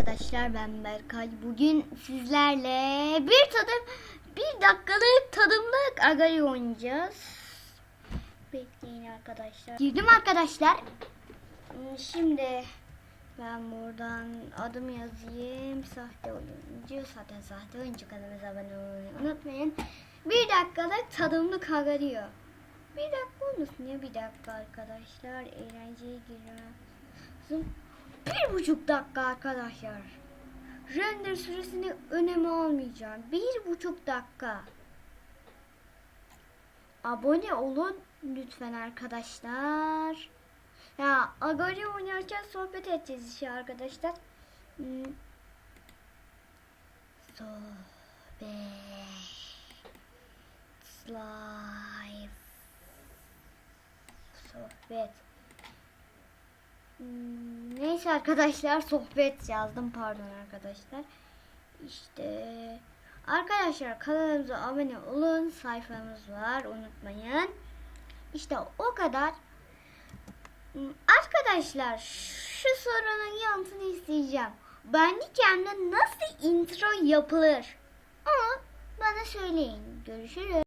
arkadaşlar ben Berkay. Bugün sizlerle bir tadım bir dakikalık tadımlık agari oynayacağız. Bekleyin arkadaşlar. Girdim arkadaşlar. Şimdi ben buradan adım yazayım. Sahte oyuncu. Zaten sahte oyuncu kanalımıza abone olmayı unutmayın. Bir dakikalık tadımlık agariyor. Bir dakika olmasın ya bir dakika arkadaşlar. Eğlenceye giriyorum. Bir buçuk dakika arkadaşlar. Render süresini öneme almayacağım. Bir buçuk dakika. Abone olun lütfen arkadaşlar. Ya Agari oynarken sohbet edeceğiz işte arkadaşlar. Hmm. Sohbet. Live. Sohbet. Hmm, Neyse arkadaşlar sohbet yazdım pardon arkadaşlar. İşte arkadaşlar kanalımıza abone olun sayfamız var unutmayın. İşte o kadar. Arkadaşlar şu sorunun yanıtını isteyeceğim. Bandicam'da nasıl intro yapılır? Ama bana söyleyin. Görüşürüz.